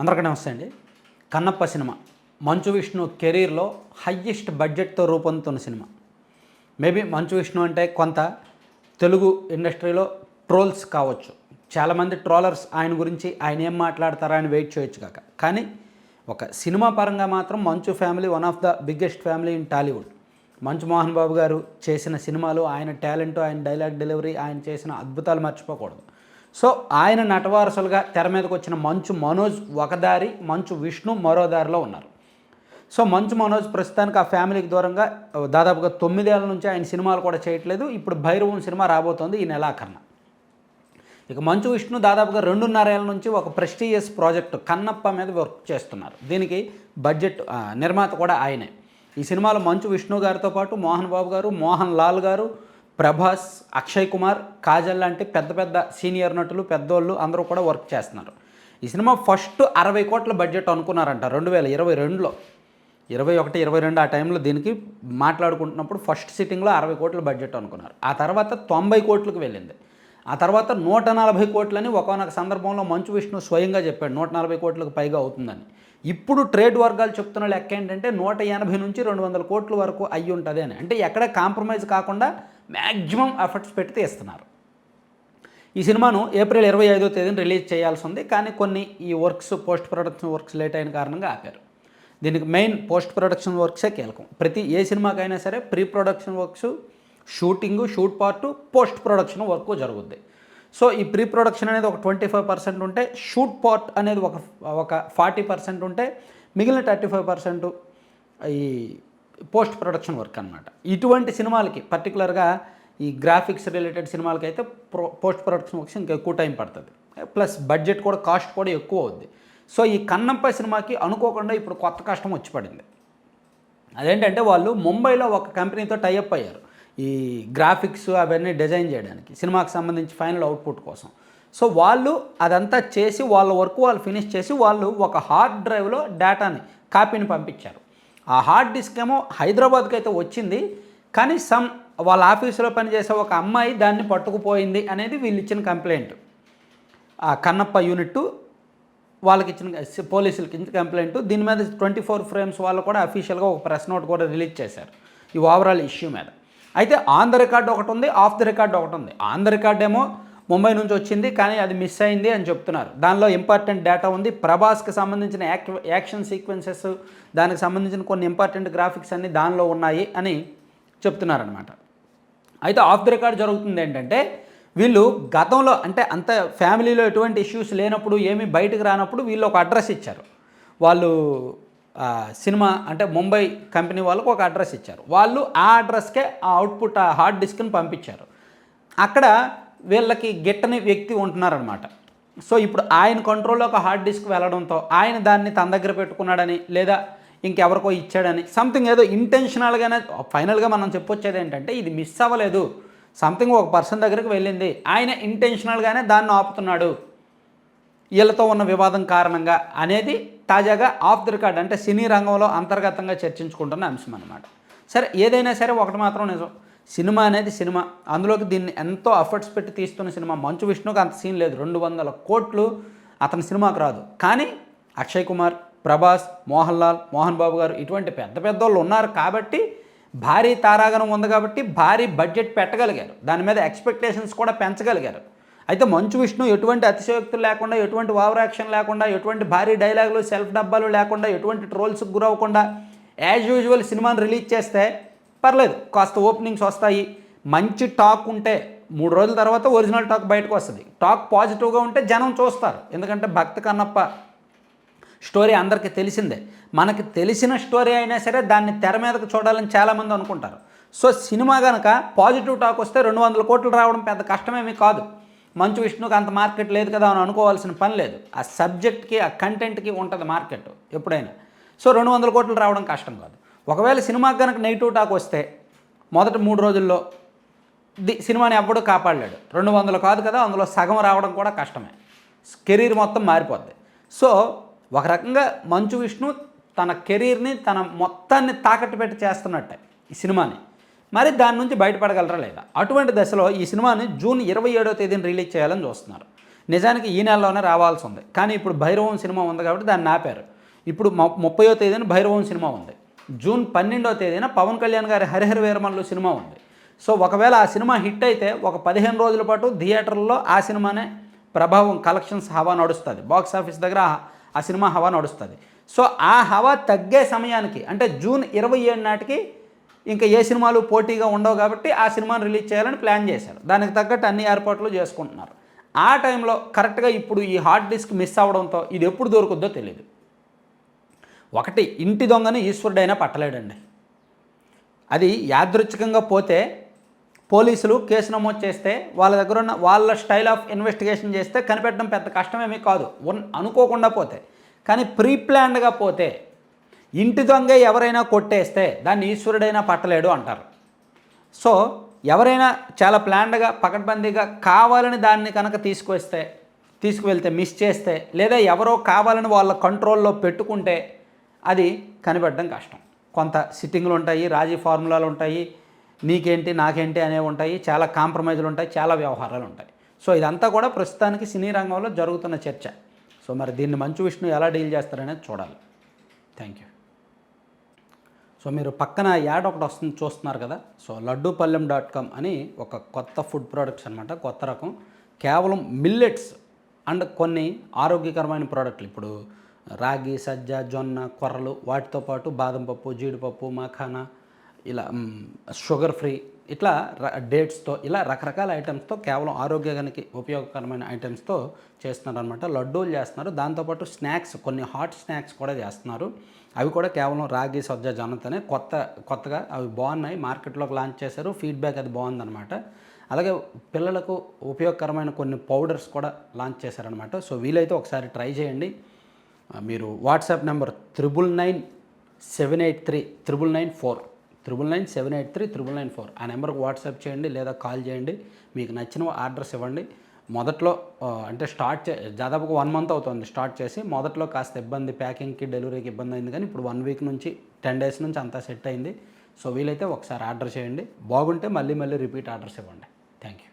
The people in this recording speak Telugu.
అందరికీ నమస్తే అండి. కన్నప్ప సినిమా. మంచు విష్ణు కెరీర్లో హయ్యెస్ట్ బడ్జెట్తో రూపొందుతున్న సినిమా. మేబీ మంచు విష్ణు అంటే కొంత తెలుగు ఇండస్ట్రీలో ట్రోల్స్ కావచ్చు. చాలామంది ట్రోలర్స్ ఆయన గురించి ఆయన ఏం మాట్లాడతారా అని వెయిట్ చేయొచ్చు కాక. కానీ ఒక సినిమా పరంగా మాత్రం Manchu family one of the biggest family in Tollywood. Manchu Mohan Babu గారు చేసిన సినిమాలు ఆయన టాలెంట్ ఆయన డైలాగ్ డెలివరీ ఆయన చేసిన అద్భుతాలు మర్చిపోకూడదు. సో ఆయన నటవారసులుగా తెర మీదకి వచ్చిన మంచు మనోజ్ ఒక దారి మంచు విష్ణు మరో దారిలో ఉన్నారు. సో మంచు మనోజ్ ప్రస్తుతానికి ఆ ఫ్యామిలీకి దూరంగా దాదాపుగా తొమ్మిదేళ్ళ నుంచి ఆయన సినిమాలు కూడా చేయట్లేదు. ఇప్పుడు భైరవం సినిమా రాబోతోంది ఈ నెలాఖరున. ఇక మంచు విష్ణు దాదాపుగా రెండున్నరేళ్ళ నుంచి ఒక ప్రెస్టీజియస్ ప్రాజెక్టు కన్నప్ప మీద వర్క్ చేస్తున్నారు. దీనికి బడ్జెట్ నిర్మాత కూడా ఆయనే. ఈ సినిమాలో మంచు విష్ణు గారితో పాటు మోహన్ బాబు గారు మోహన్ లాల్ గారు ప్రభాస్ అక్షయ్ కుమార్ కాజల్ లాంటి పెద్ద పెద్ద సీనియర్ నటులు పెద్దోళ్ళు అందరూ కూడా వర్క్ చేస్తున్నారు. ఈ సినిమా ఫస్ట్ అరవై కోట్ల బడ్జెట్ అనుకున్నారంట రెండు వేల ఇరవై రెండులో. ఇరవై ఒకటి ఇరవై రెండు ఆ టైంలో దీనికి మాట్లాడుకుంటున్నప్పుడు ఫస్ట్ సిట్టింగ్లో అరవై కోట్ల బడ్జెట్ అనుకున్నారు. ఆ తర్వాత తొంభై కోట్లకు వెళ్ళింది. ఆ తర్వాత నూట నలభై కోట్లని ఒకనొక సందర్భంలో మంచు విష్ణు స్వయంగా చెప్పాడు నూట నలభై కోట్లకు పైగా అవుతుందని. ఇప్పుడు ట్రేడ్ వర్గాలు చెప్తున్న లెక్క ఏంటంటే నూట ఎనభై నుంచి రెండు వందల కోట్ల వరకు అయ్యి ఉంటుంది అని. అంటే ఎక్కడ కాంప్రమైజ్ కాకుండా మ్యాక్సిమం ఎఫర్ట్స్ పెట్టి తీస్తున్నారు. ఈ సినిమాను ఏప్రిల్ ఇరవై ఐదో తేదీన రిలీజ్ చేయాల్సి ఉంది. కానీ కొన్ని ఈ works post production works late అయిన కారణంగా ఆపారు. దీనికి మెయిన్ పోస్ట్ ప్రొడక్షన్ వర్క్సే కీలకం. ప్రతి ఏ సినిమాకైనా సరే pre production works shooting shoot part post production work జరుగుద్ది. సో ఈ ప్రీ ప్రొడక్షన్ అనేది ఒక ట్వంటీ ఫైవ్ పర్సెంట్ ఉంటే షూట్ పార్ట్ అనేది ఒక ఒక ఫార్టీ పర్సెంట్ ఉంటే మిగిలిన థర్టీ ఫైవ్ పర్సెంట్ ఈ పోస్ట్ ప్రొడక్షన్ వర్క్ అనమాట ఇటువంటి సినిమాలకి పర్టికులర్గా ఈ గ్రాఫిక్స్ రిలేటెడ్ సినిమాలకి అయితే ప్రో పోస్ట్ ప్రొడక్షన్ వర్క్స్ ఇంకా ఎక్కువ టైం పడుతుంది. ప్లస్ బడ్జెట్ కూడా కాస్ట్ కూడా ఎక్కువ అవుద్ది. సో ఈ కన్నంపై సినిమాకి అనుకోకుండా ఇప్పుడు కొత్త కష్టం వచ్చి పడింది. అదేంటంటే వాళ్ళు ముంబైలో ఒక కంపెనీతో టైఅప్ అయ్యారు. ఈ గ్రాఫిక్స్ అవన్నీ డిజైన్ చేయడానికి సినిమాకి సంబంధించి ఫైనల్ అవుట్పుట్ కోసం. సో వాళ్ళు అదంతా చేసి వాళ్ళ వర్క్ వాళ్ళు ఫినిష్ చేసి వాళ్ళు ఒక హార్డ్ డ్రైవ్లో డేటాని కాపీని పంపించారు. ఆ హార్డ్ డిస్క్ ఏమో హైదరాబాద్కి అయితే వచ్చింది కానీ సమ్ వాళ్ళ ఆఫీసులో పనిచేసే ఒక అమ్మాయి దాన్ని పట్టుకుపోయింది అనేది వీళ్ళు ఇచ్చిన కంప్లైంట్. ఆ కన్నప్ప యూనిట్ వాళ్ళకి ఇచ్చిన పోలీసులకి ఇచ్చిన కంప్లైంట్. దీని మీద ట్వంటీ ఫోర్ ఫ్రేమ్స్ వాళ్ళు కూడా అఫీషియల్గా ఒక ప్రెస్ నోట్ కూడా రిలీజ్ చేశారు ఈ ఓవరాల్ ఇష్యూ మీద. అయితే ఆన్ ద రికార్డ్ ఒకటి ఉంది ఆఫ్ ద రికార్డ్ ఒకటి ఉంది ఆన్ ద రికార్డ్ ఏమో ముంబై నుంచి వచ్చింది కానీ అది మిస్ అయింది అని చెప్తున్నారు. దానిలో ఇంపార్టెంట్ డేటా ఉంది. ప్రభాస్కి సంబంధించిన యాక్ యాక్షన్ సీక్వెన్సెస్ దానికి సంబంధించిన కొన్ని ఇంపార్టెంట్ గ్రాఫిక్స్ అన్ని దానిలో ఉన్నాయి అని చెప్తున్నారనమాట అయితే ఆఫ్ ది రికార్డ్ జరుగుతుంది ఏంటంటే వీళ్ళు గతంలో అంటే అంత ఫ్యామిలీలో ఎటువంటి ఇష్యూస్ లేనప్పుడు ఏమీ బయటకు రానప్పుడు వీళ్ళు ఒక అడ్రస్ ఇచ్చారు. వాళ్ళు సినిమా అంటే ముంబై కంపెనీ వాళ్ళకు ఒక అడ్రస్ ఇచ్చారు. వాళ్ళు ఆ అడ్రస్కే ఆ అవుట్పుట్ ఆ హార్డ్ డిస్క్ని పంపించారు. అక్కడ వీళ్ళకి గిట్టని వ్యక్తి ఉంటున్నారనమాట సో ఇప్పుడు ఆయన కంట్రోల్లో ఒక హార్డ్ డిస్క్ వెళ్ళడంతో ఆయన దాన్ని తన దగ్గర పెట్టుకున్నాడని లేదా ఇంకెవరికో ఇచ్చాడని సంథింగ్ ఏదో ఇంటెన్షనల్గానే ఫైనల్గా మనం చెప్పొచ్చేది ఏంటంటే ఇది మిస్ అవ్వలేదు. సంథింగ్ ఒక పర్సన్ దగ్గరికి వెళ్ళింది. ఆయన ఇంటెన్షనల్గానే దాన్ని ఆపుతున్నాడు. వీళ్ళతో ఉన్న వివాదం కారణంగా అనేది తాజాగా ఆఫ్ ది రికార్డ్ అంటే సినీ రంగంలో అంతర్గతంగా చర్చించుకుంటున్న అంశం అనమాట సరే ఏదైనా సరే ఒకటి మాత్రం నిజం. సినిమా అనేది సినిమా. అందులోకి దీన్ని ఎంతో అఫర్ట్స్ పెట్టి తీస్తున్న సినిమా. మంచు విష్ణుకి అంత సీన్ లేదు. రెండు వందల కోట్లు అతని సినిమాకు రాదు. కానీ అక్షయ్ కుమార్ ప్రభాస్ మోహన్ లాల్ మోహన్ బాబు గారు ఇటువంటి పెద్ద పెద్ద వాళ్ళు ఉన్నారు కాబట్టి భారీ తారాగణం ఉంది కాబట్టి భారీ బడ్జెట్ పెట్టగలిగారు. దాని మీద ఎక్స్పెక్టేషన్స్ కూడా పెంచగలిగారు. అయితే మంచు విష్ణు ఎటువంటి అతిశయోక్తులు లేకుండా ఎటువంటి ఓవర్ యాక్షన్ లేకుండా ఎటువంటి భారీ డైలాగులు సెల్ఫ్ డబ్బాలు లేకుండా ఎటువంటి ట్రోల్స్కి గురవ్వకుండా యాజ్ యూజువల్ సినిమాని రిలీజ్ చేస్తే పర్లేదు కాస్త ఓపెనింగ్స్ వస్తాయి. మంచి టాక్ ఉంటే మూడు రోజుల తర్వాత ఒరిజినల్ టాక్ బయటకు వస్తుంది. టాక్ పాజిటివ్గా ఉంటే జనం చూస్తారు. ఎందుకంటే భక్త కన్నప్ప స్టోరీ అందరికీ తెలిసిందే. మనకి తెలిసిన స్టోరీ అయినా సరే దాన్ని తెర మీదకు చూడాలని చాలామంది అనుకుంటారు. సో సినిమా కనుక పాజిటివ్ టాక్ వస్తే రెండు వందల కోట్లు రావడం పెద్ద కష్టమేమీ కాదు. మంచు విష్ణుకి అంత మార్కెట్ లేదు కదా అని అనుకోవాల్సిన పని లేదు. ఆ సబ్జెక్ట్కి ఆ కంటెంట్కి ఉంటుంది మార్కెట్ ఎప్పుడైనా. సో రెండు వందల కోట్లు రావడం కష్టం కాదు. ఒకవేళ సినిమాకి కనుక నెగిటివ్ టాక్ వస్తే మొదటి మూడు రోజుల్లో ది సినిమాని ఎవ్వడూ కాపాడలేడు. రెండు వందలు కాదు కదా అందులో సగం రావడం కూడా కష్టమే. కెరీర్ మొత్తం మారిపోద్ది. సో ఒక రకంగా మంచు విష్ణు తన కెరీర్ని తన మొత్తాన్ని తాకట్టు పెట్టి చేస్తున్నట్టే ఈ సినిమాని. మరి దాని నుంచి బయటపడగలరా లేదా? అటువంటి దశలో ఈ సినిమాని జూన్ ఇరవై ఏడో తేదీన రిలీజ్ చేయాలని చూస్తున్నారు. నిజానికి ఈ నెలలోనే రావాల్సి ఉంది. కానీ ఇప్పుడు భైరవం సినిమా ఉంది కాబట్టి దాన్ని ఆపారు. ఇప్పుడు ముప్పయో తేదీన భైరవం సినిమా ఉంది. జూన్ పన్నెండో తేదీన పవన్ కళ్యాణ్ గారి హరిహర వీరమల్లు సినిమా ఉంది. సో ఒకవేళ ఆ సినిమా హిట్ అయితే ఒక పదిహేను రోజుల పాటు థియేటర్లో ఆ సినిమానే ప్రభావం కలెక్షన్స్ హవా నడుస్తుంది. బాక్స్ ఆఫీస్ దగ్గర ఆ- సినిమా హవా నడుస్తుంది. సో ఆ హవా తగ్గే సమయానికి అంటే జూన్ ఇరవై ఏడు నాటికి ఇంకా ఏ సినిమాలు పోటీగా ఉండవు కాబట్టి ఆ సినిమాను రిలీజ్ చేయాలని ప్లాన్ చేశారు. దానికి తగ్గట్టు అన్ని ఏర్పాట్లు చేసుకుంటున్నారు. ఆ టైంలో కరెక్ట్గా ఇప్పుడు ఈ హార్డ్ డిస్క్ మిస్ అవడంతో ఇది ఎప్పుడు దొరుకుద్దో తెలియదు ఒకటి ఇంటి దొంగను ఈశ్వరుడైనా పట్టలేడండి. అది యాదృచ్ఛికంగా పోతే పోలీసులు కేసు నమోదు చేస్తే వాళ్ళ దగ్గర ఉన్న వాళ్ళ స్టైల్ ఆఫ్ ఇన్వెస్టిగేషన్ చేస్తే కనిపెట్టడం పెద్ద కష్టమేమీ కాదు. అనుకోకుండా పోతే. కానీ ప్రీ ప్లాన్డ్గా పోతే ఇంటి దొంగ ఎవరైనా కొట్టేస్తే దాన్ని ఈశ్వరుడైనా పట్టలేడు అంటారు. సో ఎవరైనా చాలా ప్లాన్డ్గా పకడ్బందీగా కావాలని దాన్ని కనుక తీసుకువస్తే తీసుకువెళ్తే మిస్ చేస్తే లేదా ఎవరో కావాలని వాళ్ళ కంట్రోల్లో పెట్టుకుంటే అది కనిపెట్టడం కష్టం. కొంత సిట్టింగ్లు ఉంటాయి రాజీ ఫార్ములాలు ఉంటాయి నీకేంటి నాకేంటి అనేవి ఉంటాయి చాలా కాంప్రమైజ్లు ఉంటాయి చాలా వ్యవహారాలు ఉంటాయి. సో ఇదంతా కూడా ప్రస్తుతానికి సినీ రంగంలో జరుగుతున్న చర్చ. సో మరి దీన్ని మంచు విష్ణు ఎలా డీల్ చేస్తారనేది చూడాలి. Thank you. సో మీరు పక్కన యాడ్ ఒకటి వస్తుంది చూస్తున్నారు కదా. సో లడ్డూపల్లెం డాట్ కామ్ అని ఒక కొత్త ఫుడ్ ప్రోడక్ట్స్ అనమాట కొత్త రకం. కేవలం మిల్లెట్స్ అండ్ కొన్ని ఆరోగ్యకరమైన ప్రోడక్ట్లు. ఇప్పుడు రాగి సజ్జ జొన్న కొర్రలు వాటితో పాటు బాదం పప్పు జీడిపప్పు మఖానా ఇలా షుగర్ ఫ్రీ ఇట్లా ర- డేట్స్తో ఇలా రకరకాల ఐటమ్స్తో కేవలం ఆరోగ్యానికి ఉపయోగకరమైన ఐటమ్స్తో చేస్తున్నారు అనమాట లడ్డూలు చేస్తున్నారు. దాంతోపాటు స్నాక్స్ కొన్ని హాట్ స్నాక్స్ కూడా చేస్తున్నారు. అవి కూడా కేవలం రాగి సజ్జ జొన్నతోనే కొత్త కొత్తగా అవి బాగున్నాయి. మార్కెట్లోకి లాంచ్ చేశారు. ఫీడ్బ్యాక్ అది బాగుందనమాట అలాగే పిల్లలకు ఉపయోగకరమైన కొన్ని పౌడర్స్ కూడా లాంచ్ చేశారనమాట సో వీలైతే ఒకసారి ట్రై చేయండి. మీరు WhatsApp number triple nine seven eight three triple nine four triple nine seven eight three triple nine four ఆ నెంబర్కి వాట్సాప్ చేయండి లేదా కాల్ చేయండి. మీకు నచ్చిన ఆర్డర్స్ ఇవ్వండి. మొదట్లో అంటే స్టార్ట్ చే దాదాపుగా వన్ మంత్ అవుతుంది స్టార్ట్ చేసి. మొదట్లో కాస్త ఇబ్బంది ప్యాకింగ్కి డెలివరీకి ఇబ్బంది అయింది కానీ ఇప్పుడు వన్ వీక్ నుంచి టెన్ డేస్ నుంచి అంతా సెట్ అయింది. సో వీలైతే ఒకసారి ఆర్డర్ చేయండి. బాగుంటే మళ్ళీ మళ్ళీ రిపీట్ ఆర్డర్స్ ఇవ్వండి. Thank you.